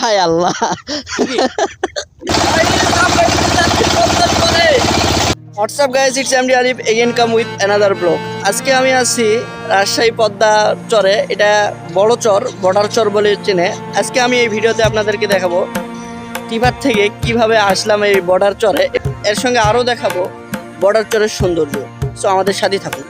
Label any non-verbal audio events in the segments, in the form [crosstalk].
Hi Allah. What's up guys it's MD Alif again come with another blog আজকে আমি আছি রাজশাহী পদ্মা চরে। এটা বড় চর বর্ডার চর বলে চেনে। আজকে আমি এই ভিডিওতে আপনাদেরকে দেখাবো টিভার থেকে কীভাবে আসলাম এই বর্ডার চরে। এর সঙ্গে আরও দেখাবো বর্ডার চরের সৌন্দর্য। সো আমাদের সাথেই থাকুন।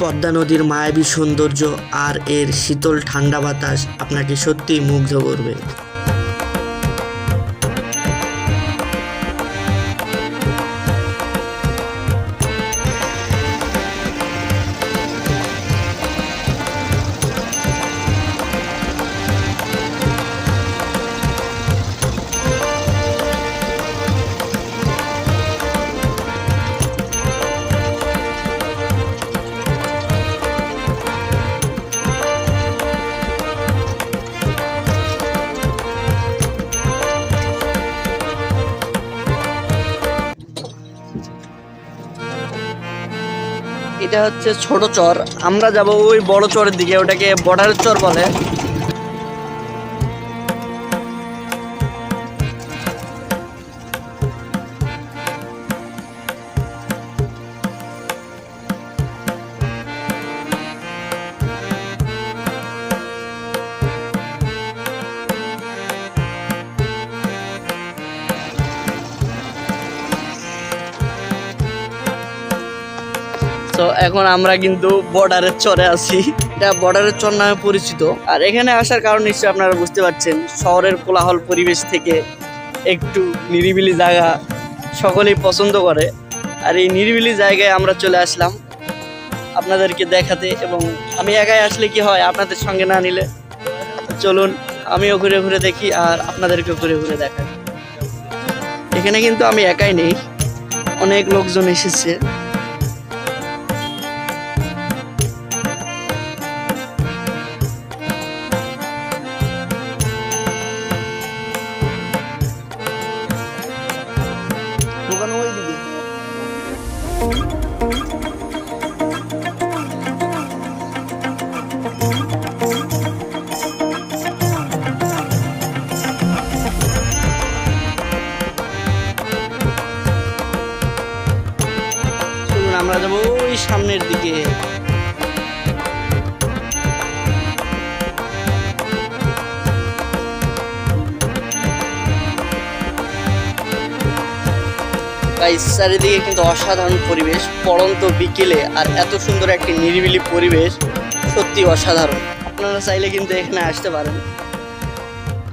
পদ্মা নদীর মায়াবী সৌন্দর্য আর এর শীতল ঠান্ডা বাতাস আপনাকে সত্যিই মুগ্ধ করবে। এটা হচ্ছে ছোট চর। আমরা যাব ওই বড় চরের দিকে ওটাকে বর্ডারের চর বলে। এখন আমরা কিন্তু বর্ডারের চরে আছি। এটা বর্ডারের চর নামে পরিচিত। আর এখানে আসার কারণ নিশ্চয়ই আপনারা বুঝতে পারছেন, শহরের কোলাহল পরিবেশ থেকে একটু নিরিবিলি জায়গা সকলেই পছন্দ করে। আর এই নিরিবিলি জায়গায় আমরা চলে আসলাম আপনাদেরকে দেখাতে এবং আমি একাই আসলে কি হয় আপনাদের সঙ্গে না নিলে? চলুন, আমিও ঘুরে ঘুরে দেখি আর আপনাদেরকেও ঘুরে ঘুরে দেখাই। এখানে কিন্তু আমি একাই নেই, অনেক লোকজন এসেছে। আমরা যাব ওই সামনের দিকে। গাইস চারিদিকে কিন্তু অসাধারণ পরিবেশ, পড়ন্ত বিকেলে আর এত সুন্দর একটি নিরিবিলি পরিবেশ, সত্যি অসাধারণ। আপনারা চাইলে কিন্তু এখানে আসতে পারেন।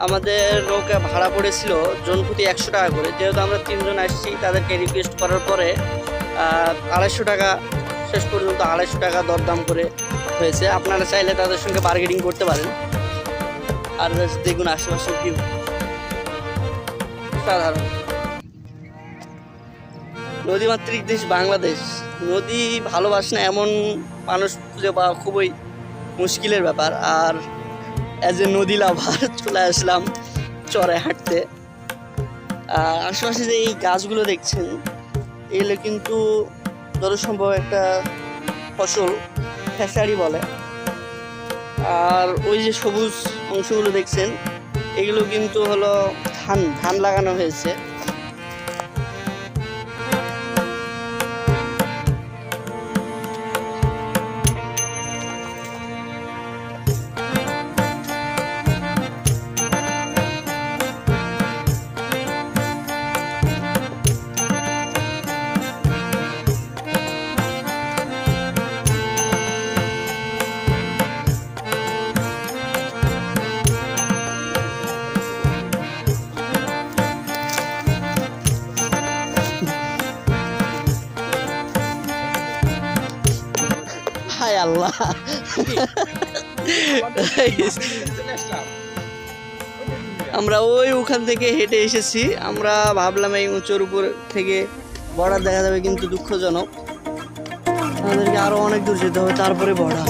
আমাদের নৌকা ভাড়া পড়েছিল জনপ্রতি একশো টাকা করে। যেহেতু আমরা তিনজন আসছি, তাদেরকে রিকোয়েস্ট করার পরে আড়াইশো টাকা, শেষ পর্যন্ত আড়াইশো টাকা দরদাম করে হয়েছে। আপনারা চাইলে তাদের সঙ্গে বার্গেনিং করতে পারেন। আর দেখুন আশেপাশে ভিউ সাধারণ নদীমাতৃক দেশ বাংলাদেশ। নদী ভালোবাসে না এমন মানুষ খুঁজে পাওয়া খুবই মুশকিলের ব্যাপার। আর অ্যাজ এ নদী লাভার [laughs] চলে আসলাম চরে হাঁটতে। আর আশেপাশে যে এই গাছগুলো দেখছেন, এগুলো কিন্তু যত সম্ভব একটা ফসল, খেসারি বলে। আর ওই যে সবুজ অংশগুলো দেখছেন, এগুলো কিন্তু হলো ধান ধান লাগানো হয়েছে। আল্লাহ আমরা ওই ওখান থেকে হেঁটে এসেছি। আমরা ভাবলাম এই উঁচুর উপর থেকে বর্ডার দেখা যাবে, কিন্তু দুঃখজনক। আমাদেরকে আরও অনেক দূর যেতে হবে, তারপরে বর্ডার।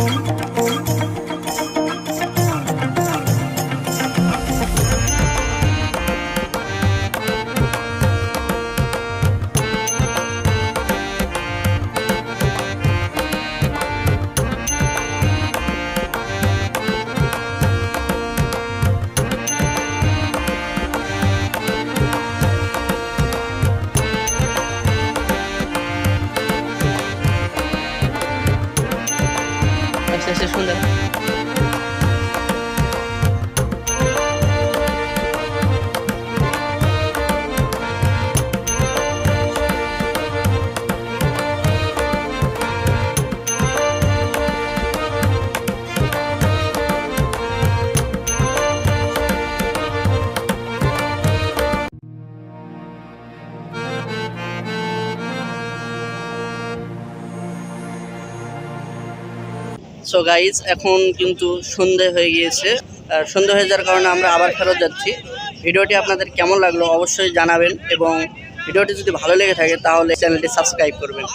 সো গাইজ এখন কিন্তু সন্ধে হয়ে গিয়েছে। আর সন্ধে হয়ে যাওয়ার কারণে আমরা আবার ফেরত যাচ্ছি। ভিডিওটি আপনাদের কেমন লাগল অবশ্যই জানাবেন এবং ভিডিওটি যদি ভালো লেগে থাকে তাহলে চ্যানেলটি সাবস্ক্রাইব করবেন।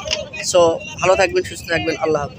সো ভালো থাকবেন, সুস্থ থাকবেন, আল্লাহ হাফিজ।